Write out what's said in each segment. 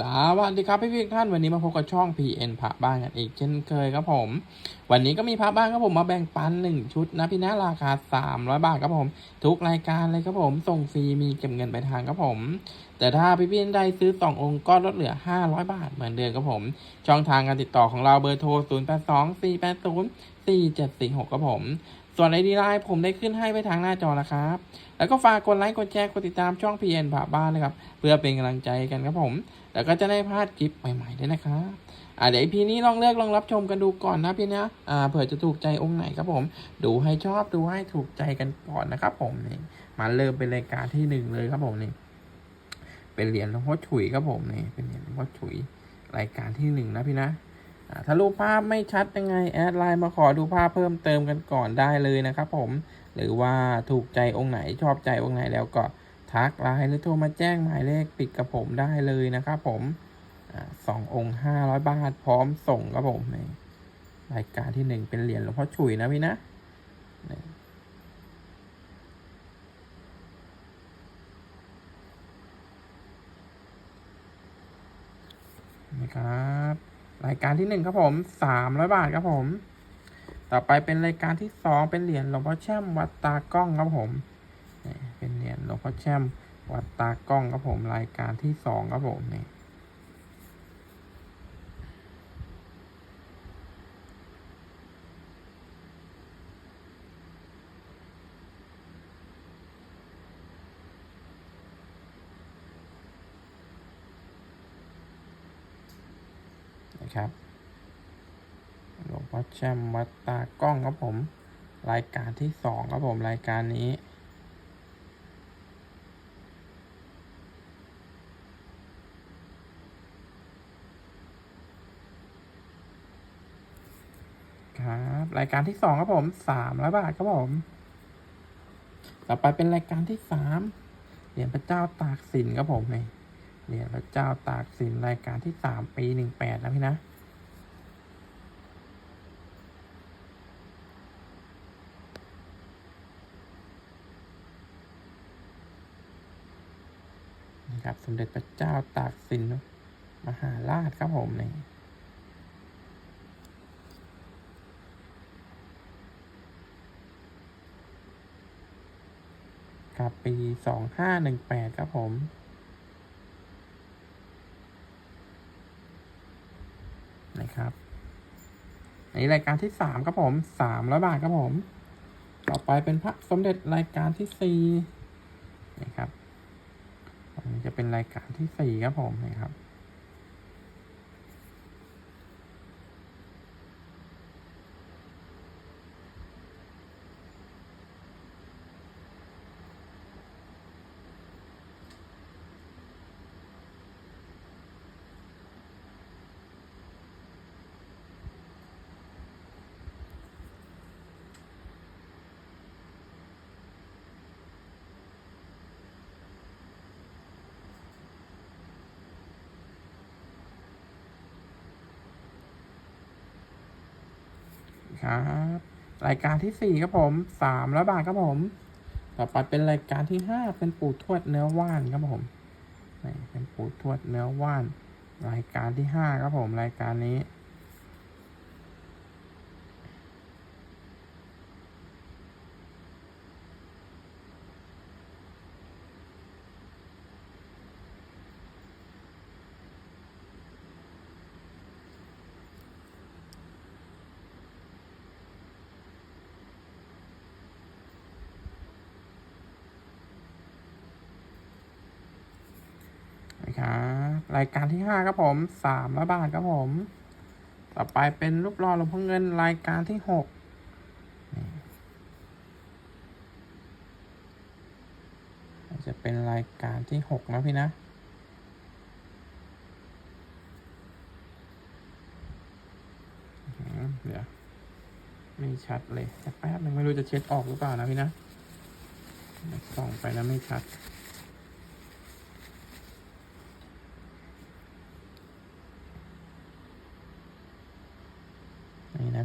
สวัสดีครับพี่พี่ท่านวันนี้มาพบกับช่อง PN พระบ้านกันอีกเช่นเคยครับผม วันนี้ก็มีพระบ้านครับผมมาแบ่งปันหนึ่งชุดนะพี่นะราคา 300 บาทครับผม ทุกรายการเลยครับผมส่งฟรีมีเก็บเงินไปลายทางครับผม แต่ถ้าพี่พี่ได้ซื้อ 2 องค์ก็ลดเหลือ 500 บาทเหมือนเดิมครับผม ช่องทางการติดต่อของเราเบอร์โทร 0 8 2 4 8 0 4 7 4 6ครับผมส่วนไอดีไลน์ผมได้ขึ้นให้ไว้ทางหน้าจอแล้วครับ แล้วก็ฝากกดไลค์กดแชร์กดติดตามช่อง PN ผ่าบ้านนะครับ เพื่อเป็นกำลังใจกันครับผม แล้วก็จะได้พลาดคลิปใหม่ๆด้วยนะครับอ่าเดี๋ยวพีนี้ลองเลือกลองรับชมกันดูก่อนนะพี่นะอ่าเผื่อจะถูกใจองค์ไหนครับผม ดูให้ชอบดูให้ถูกใจกันก่อนนะครับผมนี่มาเริ่มเป็นรายการที่หนึ่งเลยครับผมนี่เป็นเหรียญหลวงพ่อฉุยครับผมนี่เป็นเหรียญหลวงพ่อฉุยรายการที่หนึ่งนะพี่นะอ่าถ้ารูปภาพไม่ชัดยังไงแอดไลน์มาขอดูภาพเพิ่มเติมกันก่อนได้เลยนะครับผม หรือว่าถูกใจองค์ไหนชอบใจองค์ไหนแล้วก็ ทักไลน์หรือโทรมาแจ้งหมายเลขปิดกับผมได้เลยนะครับผมอสององค์ห้าร้อยบาทพร้อมส่งครับผมนี่รายการที่หนึ่งเป็นเหรียญหลวงพ่อฉุยนะพี่นะนี่นะครับ รายการที่หนึ่งครับผมสามร้อยบาทครับผม ต่อไปเป็นรายการที่สองเป็นเหรียญหลวงพ่อแช่มวัดตากล้องครับผม เป็นเหรียญหลวงพ่อแช่มวัดตากล้องครับผมรายการที่สองครับผมนี่นะครับหลวงพ่อแช่มวัดตากล้องครับผม รายการที่สองครับผมรายการนี้ ครับ รายการที่สองครับผมสามร้อยบาทครับผม ต่อไปเป็นรายการที่สามเหรียญพระเจ้าตากสินครับผมนี่เหรียญพระเจ้าตากสินรายการที่สามปีหนึ่งแปดนะพี่นะนะครับสมเด็จพระเจ้าตากสินมหาราชครับผมนี่ ครับ ปีสองห้าหนึ่งแปดครับผม นะครับในรายการที่สามครับผมสามร้อยบาทครับผม ต่อไปเป็นพระสมเด็จรายการที่สี่นะครับอันนี้จะเป็นรายการที่สี่ครับผมนะครับ ครับ รายการที่สี่ครับผมสามร้อยบาทครับผม ต่อไปเป็นรายการที่ห้าเป็นปู่ทวดเนื้อว่านครับผมเป็นปู่ทวดเนื้อว่าน รายการที่ห้าครับผมรายการนี้ นะค รายการที่ห้าครับผมสามร้อยบาทครับผม ต่อไปเป็นรูปหล่อหลวงพ่อเงินรายการที่หกจะเป็นรายการที่หกนะพี่นะเดี๋ยวไม่ชัดเลยแป๊บนึงไม่รู้จะเช็ดออกหรือเปล่านะพี่นะส่องไปแล้วไม่ชัด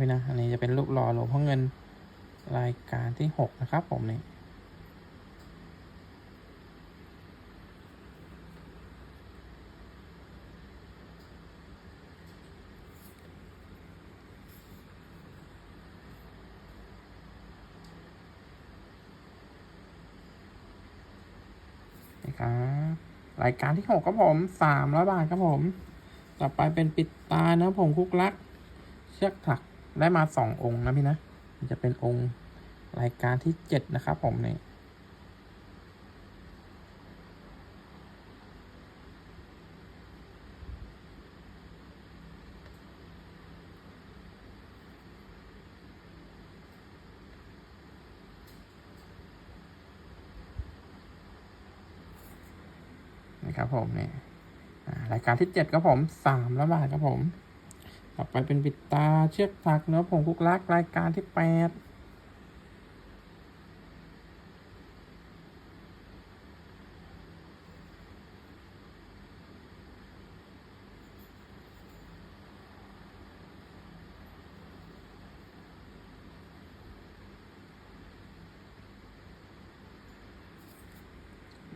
พี่นะ อันนี้จะเป็นรูปหล่อหลวงพ่อเงินรายการที่หกนะครับผมนี่นี่ครับรายการที่หกครับผมสามร้อยบาทครับผม ต่อไปเป็นปิดตานะผมคุกลัก เชือกถัก ได้มาสององค์นะพี่นะมันจะเป็นองค์รายการที่เจ็ดนะครับผมนี่นะครับผมนี่อ่ารายการที่เจ็ดครับผมสามร้อยบาทครับผม ต่อไปเป็นปิดตาเชือกถักเนื้อผงคุกลักรายการที่แปด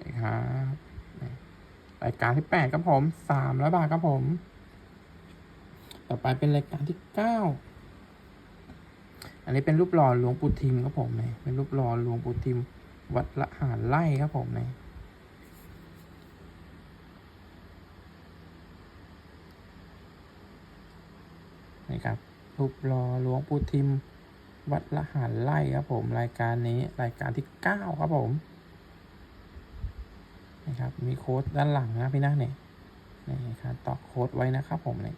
นะครับรายการที่แปดครับผมสามร้อยบาทครับผม ต่อไปเป็นรายการที่เก้าอันนี้เป็นรูปหล่อหลวงปู่ทิมครับผมเนี่ยเป็นรูปหล่อหลวงปู่ทิม วัดละหารไล่ครับผมเนี่ยนี่ครับรูปหล่อหลวงปู่ทิม วัดละหารไล่ครับผม รายการนี้รายการที่เก้าครับผมนี่ครับมีโค้ดด้านหลังนะพี่นะเนี่ยนี่ครับต่อโค้ดไว้นะครับผมเนี่ย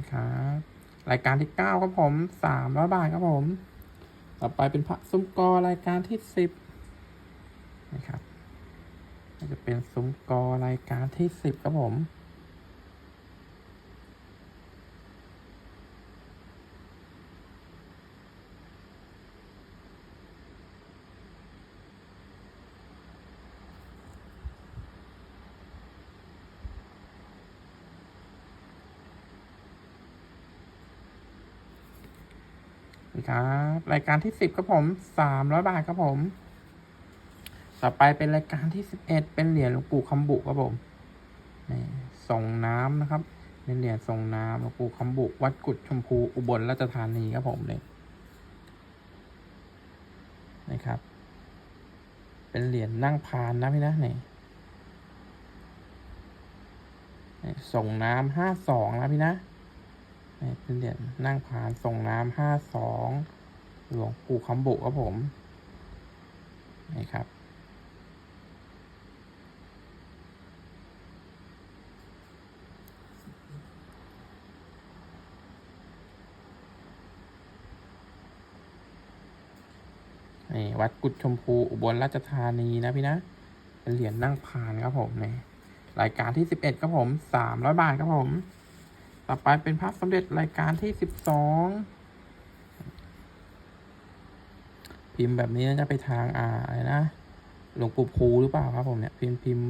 นะครับรายการที่เก้าครับผมสามร้อยบาทครับผม ต่อไปเป็นพระซุ้มกอรายการที่สิบนะครับจะเป็นซุ้มกอรายการที่สิบครับผม นี่ครับ รายการที่สิบครับผมสามร้อยบาทครับผม ต่อไปเป็นรายการที่สิบเอ็ดเป็นเหรียญหลวงปู่คำบุครับผมนี่ส่งน้ำนะครับเป็นเหรียญส่งน้ำหลวงปู่คำบุวัดกุดชมพูอุบลราชธานีครับผมนี่นะครับ เป็นเหรียญนั่งพานนะพี่นะนี่นี่ส่งน้ำห้าสองนะพี่นะ นี่เป็นเหรียญนั่งผานส่งน้ำห้าสองหลวงปู่คำบุครับผม นี่ครับ นี่ วัดกุดชมพูอุบลราชธานีนะพี่นะ เป็นเหรียญนั่งพานครับผมนี่รายการที่สิบเอ็ดครับผมสามร้อยบาทครับผม ต่อไปเป็นพระสมเด็จรายการที่สิบสองพิมพ์แบบนี้น่าจะไปทางอ่าอะไรนะหลวงปู่ภูหรือเปล่าครับผมเนี่ยพิมพ์พิมพ์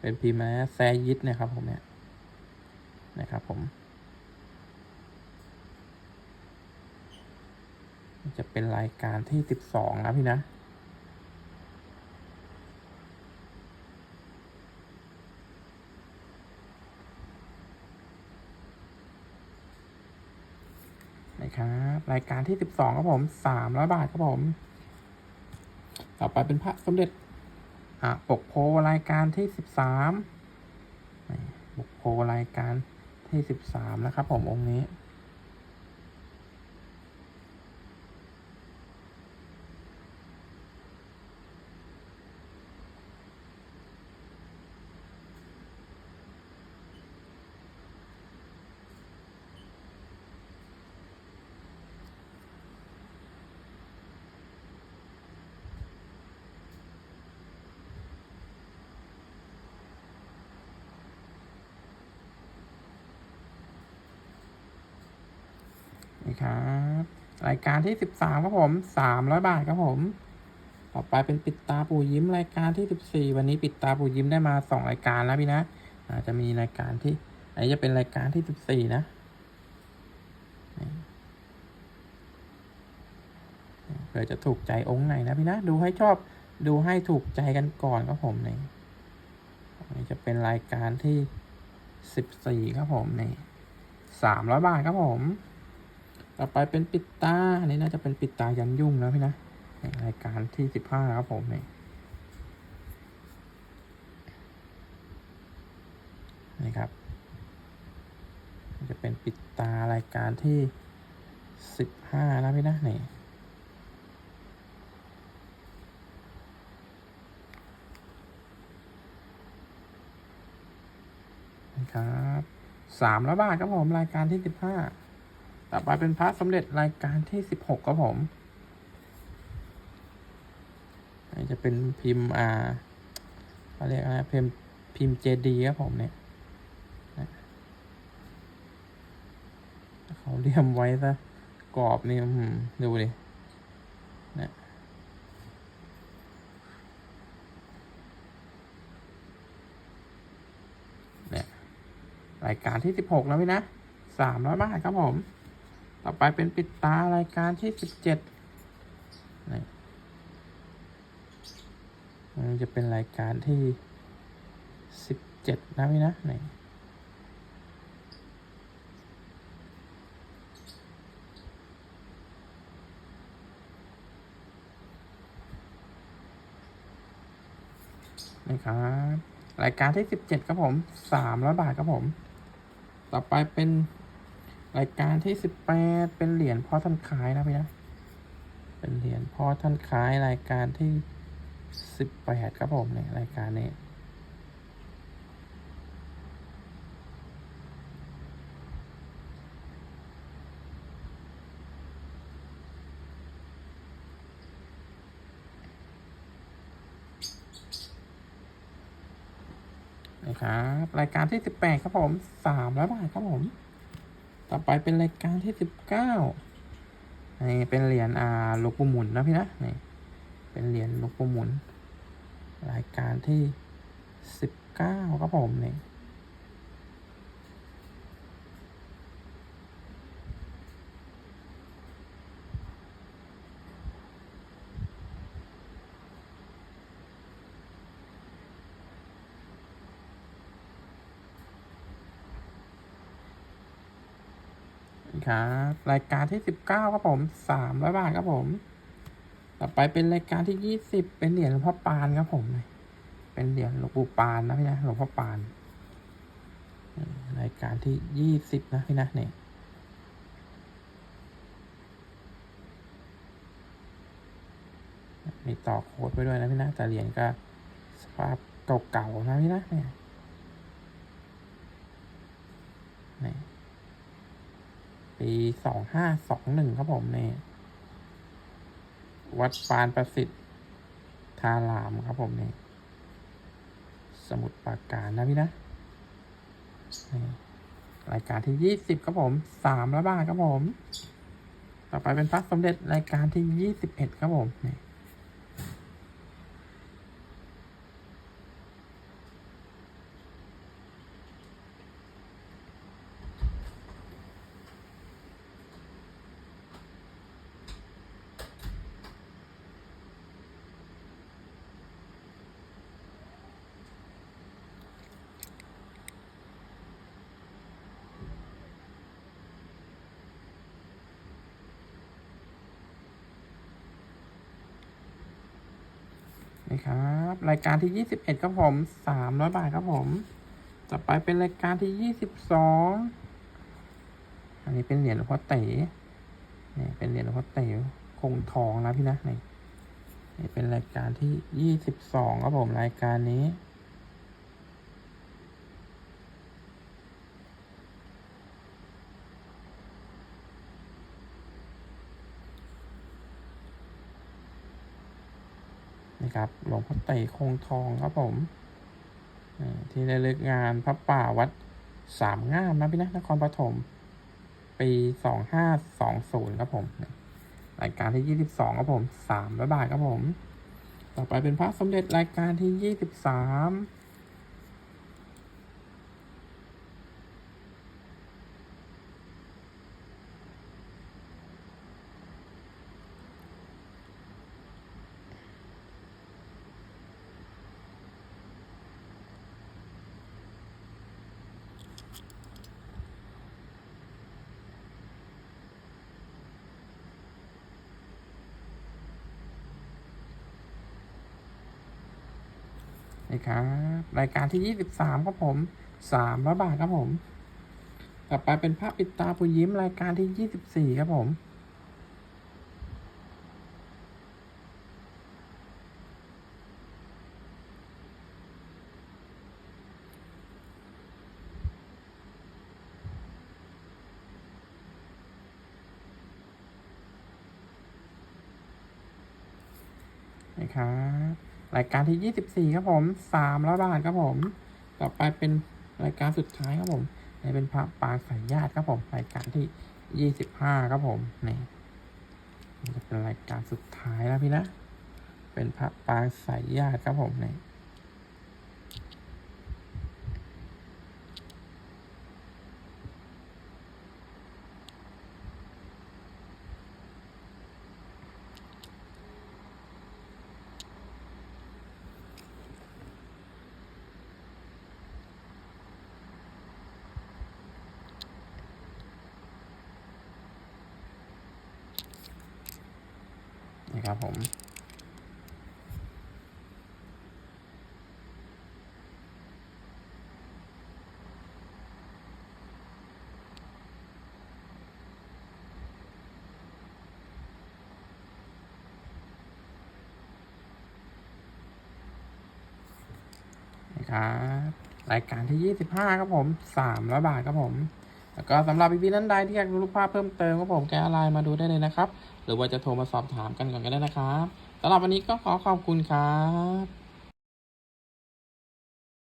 เป็นพิมพ์อะไรนะแซยิดเนี่ยครับผมเนี่ยนะครับผมจะเป็นรายการที่สิบสองนะพี่นะ นะค รายการที่สิบสองครับผมสามร้อยบาทครับผม ต่อไปเป็นพระสมเด็จอะปกโพรายการที่สิบสามปกโพรายการที่สิบสามนะครับผมองค์นี้ีครับ รายการที่สิบสามครับผมสามร้อยบาทครับผม ต่อไปเป็นปิดตาปูยิ้มรายการที่สิบสี่วันนี้ปิดตาปูยิ้มได้มาสองรายการแล้วพี่นะอาจจะมีรายการที่อันนี้จะเป็นรายการที่สิบสี่นะเผื่อจะถูกใจองค์ไหนนะพี่นะดูให้ชอบดูให้ถูกใจกันก่อนครับผมนี่อันนี้จะเป็นรายการที่สิบสี่ครับผมนี่สามร้อยบาทครับผม ต่อไปเป็นปิดตา อันนี้น่าจะเป็นปิดตายันยุ่งนะพี่นะนี่รายการที่สิบห้าครับผมนี่นี่ครับ จะเป็นปิดตารายการที่สิบห้านะพี่นะนี่นะครับสามร้อยบาทครับผมรายการที่สิบห้า ต่อไปเป็นพระสมเด็จรายการที่สิบหกครับผมอันนี้จะเป็นพิมพ์อ่าเขาเรียกอะไรพิมพ์พิมพ์เจดีครับผมเนี่ยเขาเรียมไว้ซะกรอบนี่ดูดินะเนี่ยรายการที่สิบหกแล้วพี่นะสามร้อยบาทครับผม ต่อไปเป็นปิดตารายการที่สิบเจ็ดนี่มันจะเป็นรายการที่สิบเจ็ดนะพี่นะนี่นี่ครับรายการที่สิบเจ็ดครับผมสามร้อยบาทครับผม ต่อไปเป็น รายการที่สิบแปดเป็นเหรียญพ่อท่านขายนะพี่นะ เป็นเหรียญพ่อท่านขายรายการที่สิบแปดครับผมเนี่ยรายการนี้นะครับรายการที่สิบแปดครับผมสามร้อยบาทครับผม ต่อไปเป็นรายการที่สิบเก้านี่เป็นเหรียญอ่าลูกปูหมุนนะพี่นะนี่เป็นเหรียญลูกปูหมุน รายการที่สิบเก้าครับผมนี่ ครับ รายการที่สิบเก้าครับผมสามร้อยบาทครับผม ต่อไปเป็นรายการที่ยี่สิบเป็นเหรียญหลวงพ่อปานครับผม เป็นเหรียญหลวงปู่ปานนะพี่นะหลวงพ่อปานรายการที่ยี่สิบนะพี่นะเนี่ยมีต่อโค้ดไว้ด้วยนะพี่นะแต่เหรียญก็สภาพเก่าๆนะพี่นะเนี่ย ปีสองห้าสองหนึ่งครับผมนี่ วัดปานประสิทธิ์ทารามครับผมนี่ สมุดปราการนะพี่นะนี่รายการที่ยี่สิบครับผมสามร้อยบาทครับผม ต่อไปเป็นพระสมเด็จรายการที่ยี่สิบเอ็ดครับผมนี่ นี่ครับ รายการที่ยี่สิบเอ็ดครับผมสามร้อยบาทครับผม ต่อไปเป็นรายการที่ยี่สิบสองอันนี้เป็นเหรียญหลวงพ่อเต๋นี่เป็นเหรียญหลวงพ่อเต๋คงทองนะพี่นะนี่นี่เป็นรายการที่ยี่สิบสองครับผมรายการนี้ นะครับ หลวงพ่อไต่คงทองครับผมที่ได้เลือกงานพระป่าวัดสามงามนะพี่นะนครปฐมปีสองห้าสองศูนย์ครับผมรายการที่ยี่สิบสองครับผมสามร้อยบาทครับผม ต่อไปเป็นพระสมเด็จรายการที่ยี่สิบสาม นี่ครับรายการที่ยี่สิบสามครับผมสามร้อยบาทครับผม ต่อไปเป็นภาพปิดตาผู้ยิ้มรายการที่ยี่สิบสี่ครับผมนะครับ รายการที่ยี่สิบสี่ครับผมสามร้อยบาทครับผม ต่อไปเป็นรายการสุดท้ายครับผมนี่เป็นพระปางสายญาติครับผม รายการที่ยี่สิบห้าครับผมนี่นี่จะเป็นรายการสุดท้ายแล้วพี่นะ เป็นพระปางสายญาติครับผมนี่ ครับรายการที่ 25 ครับผม300บาทครับผม แล้วก็สำหรับพี่ๆนั้นใดที่อยากดูรูปภาพเพิ่มเติมครับผมแกไลน์มาดูได้เลยนะครับ หรือว่าจะโทรมาสอบถามกันก่อนก็ได้นะครับสำหรับวันนี้ก็ขอขอบคุณครับ